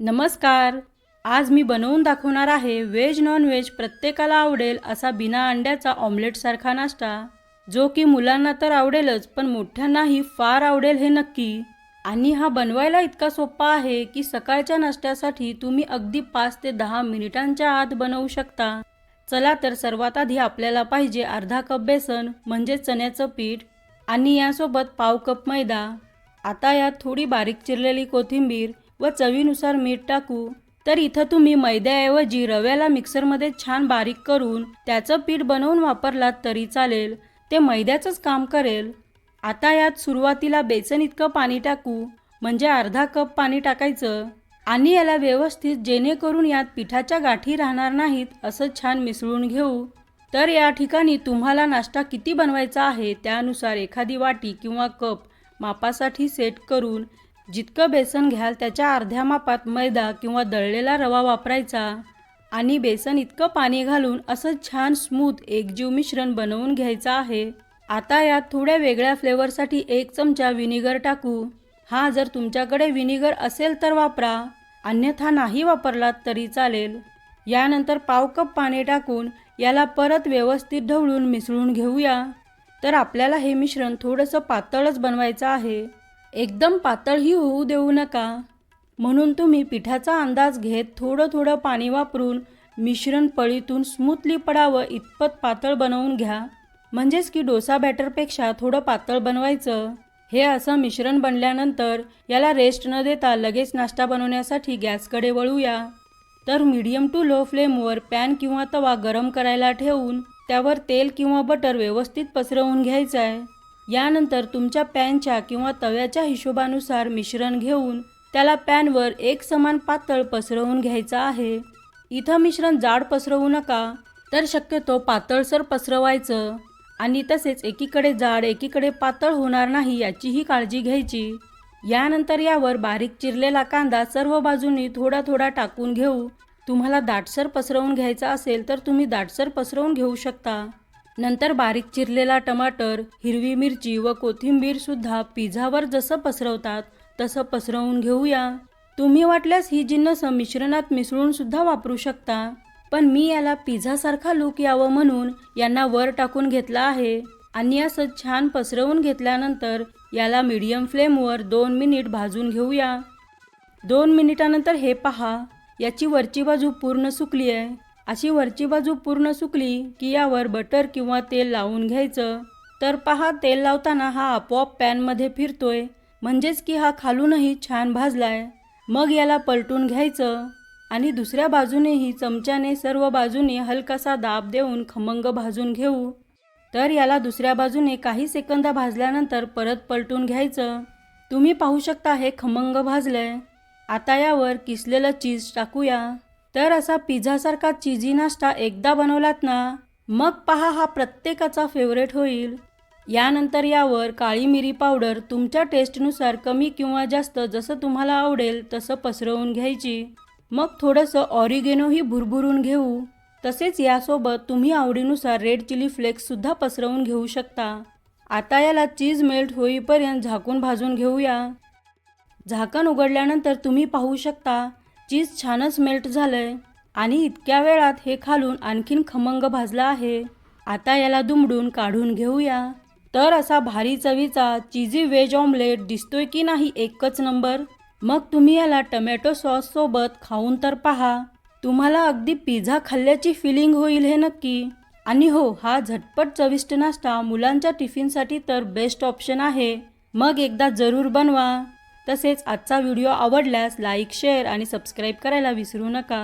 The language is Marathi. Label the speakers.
Speaker 1: नमस्कार. आज मी बनवून दाखवणार आहे व्हेज नॉन व्हेज प्रत्येकाला आवडेल असा बिना अंड्याचा ऑमलेटसारखा नाश्ता जो की मुलांना तर आवडेलच पण मोठ्यांनाही फार आवडेल हे नक्की. आणि हा बनवायला इतका सोपा आहे की सकाळच्या नाश्त्यासाठी तुम्ही अगदी पाच ते दहा मिनिटांच्या आत बनवू शकता. चला तर सर्वात आधी आपल्याला पाहिजे अर्धा कप बेसन म्हणजे चण्याचं पीठ आणि यासोबत पाव कप मैदा. आता यात थोडी बारीक चिरलेली कोथिंबीर व चवीनुसार मीठ टाकू. तर इथं तुम्ही मैद्याऐवजी रव्याला मिक्सरमध्ये छान बारीक करून त्याचं पीठ बनवून वापरलात तरी चालेल. ते मैद्याचंच काम करेल. आता यात सुरुवातीला बेसन इतकं पाणी टाकू म्हणजे अर्धा कप पाणी टाकायचं. आणि याला व्यवस्थित जेणेकरून यात पिठाच्या गाठी राहणार नाहीत असं छान मिसळून घेऊ. तर या ठिकाणी तुम्हाला नाश्ता किती बनवायचा आहे त्यानुसार एखादी वाटी किंवा कप मापासाठी सेट करून जितकं बेसन घ्याल त्याच्या अर्ध्या मापात मैदा किंवा दळलेला रवा वापरायचा. आणि बेसन इतकं पाणी घालून असं छान स्मूथ एकजीव मिश्रण बनवून घ्यायचं आहे. आता यात थोड्या वेगळ्या फ्लेवरसाठी एक चमचा विनिगर टाकू. हा जर तुमच्याकडे विनिगर असेल तर वापरा. अन्यथा नाही वापरलात तरी चालेल. यानंतर पाव कप पाणी टाकून याला परत व्यवस्थित ढवळून मिसळून घेऊया. तर आपल्याला हे मिश्रण थोडंसं पातळच बनवायचं आहे. एकदम पातळही होऊ देऊ नका. म्हणून तुम्ही पिठाचा अंदाज घेत थोडं थोडं पाणी वापरून मिश्रण पळीतून स्मूथली पडावं इतपत पातळ बनवून घ्या. म्हणजेच की डोसा बॅटरपेक्षा थोडं पातळ बनवायचं. हे असं मिश्रण बनल्यानंतर याला रेस्ट न देता लगेच नाश्ता बनवण्यासाठी गॅसकडे वळूया. तर मीडियम टू लो फ्लेमवर पॅन किंवा तवा गरम करायला ठेवून त्यावर तेल किंवा बटर व्यवस्थित पसरवून घ्यायचं आहे यानंतर तुमच्या पॅनच्या किंवा तव्याच्या हिशोबानुसार मिश्रण घेऊन त्याला पॅनवर एक समान पातळ पसरवून घ्यायचं आहे. इथं मिश्रण जाड पसरवू नका तर शक्यतो पातळसर पसरवायचं. आणि तसेच एकीकडे जाड एकीकडे पातळ होणार नाही याचीही काळजी घ्यायची. यानंतर यावर बारीक चिरलेला कांदा सर्व बाजूंनी थोडा थोडा टाकून घेऊ. तुम्हाला दाटसर पसरवून घ्यायचा असेल तर तुम्ही दाटसर पसरवून घेऊ शकता. नंतर बारीक चिरलेला टमाटर हिरवी मिरची व कोथिंबीर सुद्धा पिझ्झावर जसं पसरवतात तसं पसरवून घेऊया. तुम्ही वाटल्यास ही जिन्नस मिश्रणात मिसळून सुद्धा वापरू शकता पण मी याला पिझ्झासारखा लुक यावं म्हणून यांना वर टाकून घेतला आहे आणि असं छान पसरवून घेतल्यानंतर याला मीडियम फ्लेमवर दोन मिनिट भाजून घेऊया. दोन मिनिटानंतर हे पहा याची वरची बाजू पूर्ण सुकली आहे अशी वरची बाजू पूर्ण सुकली की यावर बटर किंवा तेल लावून घ्यायचं. तर पहा तेल लावताना हा आपोआप पॅनमध्ये फिरतोय. म्हणजेच की हा खालूनही छान भाजलाय. मग याला पलटून घ्यायचं. आणि दुसऱ्या बाजूनेही चमच्याने सर्व बाजूने हलकासा दाब देऊन खमंग भाजून घेऊ. तर याला दुसऱ्या बाजूने काही सेकंद भाजल्यानंतर परत पलटून घ्यायचं. तुम्ही पाहू शकता हे खमंग भाजलंय. आता यावर किसलेलं चीज टाकूया. तर असा पिझ्झासारखा चिझी नाश्ता एकदा बनवलात ना मग पहा हा प्रत्येकाचा फेवरेट होईल. यानंतर यावर काळी मिरी पावडर तुमच्या टेस्टनुसार कमी किंवा जास्त जसं तुम्हाला आवडेल तसं पसरवून घ्यायची. मग थोडंसं ऑरिगेनोही भुरभुरून घेऊ. तसेच यासोबत तुम्ही आवडीनुसार रेड चिली फ्लेक्ससुद्धा पसरवून घेऊ शकता. आता याला चीज मेल्ट होईपर्यंत झाकून भाजून घेऊया. झाकण उघडल्यानंतर तुम्ही पाहू शकता चीज छानच मेल्ट झालंय. आणि इतक्या वेळात हे खालून आणखीन खमंग भाजला आहे. आता याला दुमडून काढून घेऊया. तर असा भारी चवीचा चिझी व्हेज ऑमलेट दिसतोय की नाही एकच नंबर? मग तुम्ही याला टमॅटो सॉस सोबत खाऊन तर पहा. तुम्हाला अगदी पिझ्झा खाल्ल्याची फिलिंग होईल हे नक्की. आणि हो हा झटपट चविष्ट नाश्ता मुलांच्या टिफिनसाठी तर बेस्ट ऑप्शन आहे. मग एकदा जरूर बनवा. तसेच आजचा व्हिडिओ आवडल्यास लाईक शेअर आणि सबस्क्राईब करायला विसरू नका.